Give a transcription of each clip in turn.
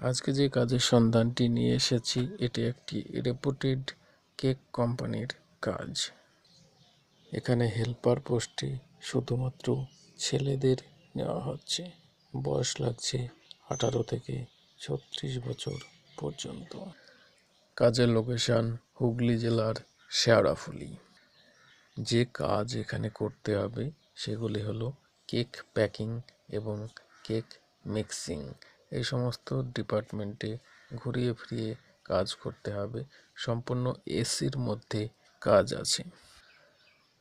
আজকে যে কাজের সন্ধানটি নিয়ে এসেছি, এটি একটি রেপুটেড কেক কোম্পানির কাজ। এখানে হেল্পার পোস্টে শুধুমাত্র ছেলেদের নেওয়া হচ্ছে। বয়স লাগছে আঠারো থেকে ছত্রিশ বছর পর্যন্ত। কাজের লোকেশন হুগলি জেলার শেওড়াফুলি। যে কাজ এখানে করতে হবে, সেগুলি হলো কেক প্যাকিং এবং কেক মিক্সিং এই সমস্ত ডিপার্টমেন্টে ঘুরিয়ে ফিরিয়ে কাজ করতে হবে। সম্পূর্ণ এসির মধ্যে কাজ আছে।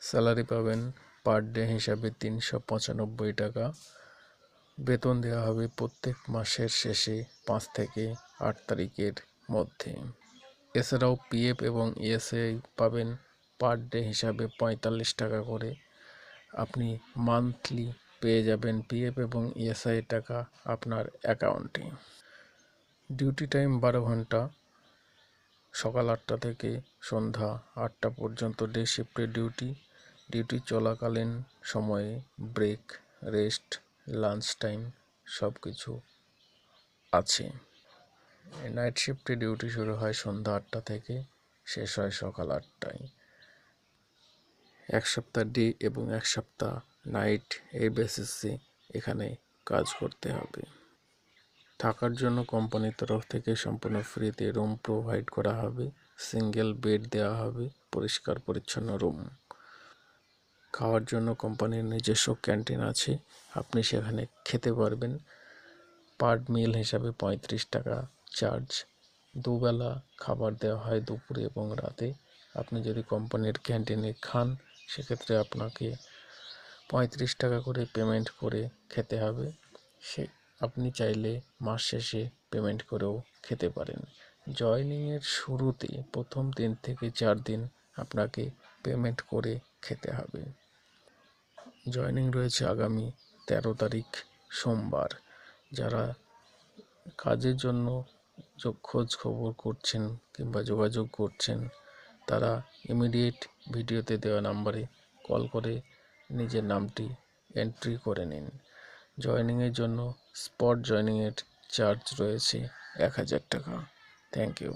স্যালারি পাবেন পার ডে হিসাবে তিনশো পঁচানব্বই টাকা। বেতন দেওয়া হবে প্রত্যেক মাসের শেষে পাঁচ থেকে আট তারিখের মধ্যে। এছাড়াও পিএফ এবং ইএসআই পাবেন পার ডে হিসাবে পঁয়তাল্লিশ টাকা করে। আপনি মান্থলি পেয়ে যাবেন পিএফ এবং ইএসআই টাকা আপনার অ্যাকাউন্টে ডিউটি টাইম বারো ঘণ্টা, সকাল আটটা থেকে সন্ধ্যা আটটা পর্যন্ত ডে শিফটের ডিউটি ডিউটি চলাকালীন সময়ে ব্রেক রেস্ট লাঞ্চ টাইম সব কিছু আছে। নাইট শিফটে ডিউটি শুরু হয় সন্ধ্যা আটটা থেকে, শেষ হয় সকাল আটটায়। এক সপ্তাহ ডে এবং এক সপ্তাহ নাইট এই বেসিসে এখানে কাজ করতে হবে। থাকার জন্য কোম্পানির তরফ থেকে সম্পূর্ণ ফ্রিতে রুম প্রোভাইড করা হবে, সিঙ্গেল বেড দেওয়া হবে, পরিষ্কার পরিচ্ছন্ন রুম। খাওয়ার জন্য কোম্পানির নিজস্ব ক্যান্টিন আছে, আপনি সেখানে খেতে পারবেন। পার মিল হিসাবে পঁয়ত্রিশ টাকা চার্জ। দুবেলা খাবার দেওয়া হয় দুপুরে এবং রাতে। আপনি যদি কোম্পানির ক্যান্টিনে খান, সেক্ষেত্রে আপনাকে পঁয়ত্রিশ টাকা করে পেমেন্ট করে খেতে হবে। সে, আপনি চাইলে মাস শেষে পেমেন্ট করেও খেতে পারেন। জয়নিংয়ের শুরুতে প্রথম দিন থেকে চার দিন আপনাকে পেমেন্ট করে খেতে হবে। জয়নিং রয়েছে আগামী তেরো তারিখ সোমবার। যারা কাজের জন্য খোঁজ খবর করছেন কিংবা যোগাযোগ করছেন, তারা ইমিডিয়েট ভিডিওতে দেওয়া নাম্বারে কল করে নিজের নামটি এন্ট্রি করে নিন। জয়নিংয়ের জন্য স্পট জয়নিংয়ের চার্জ রয়েছে এক হাজার টাকা। Thank you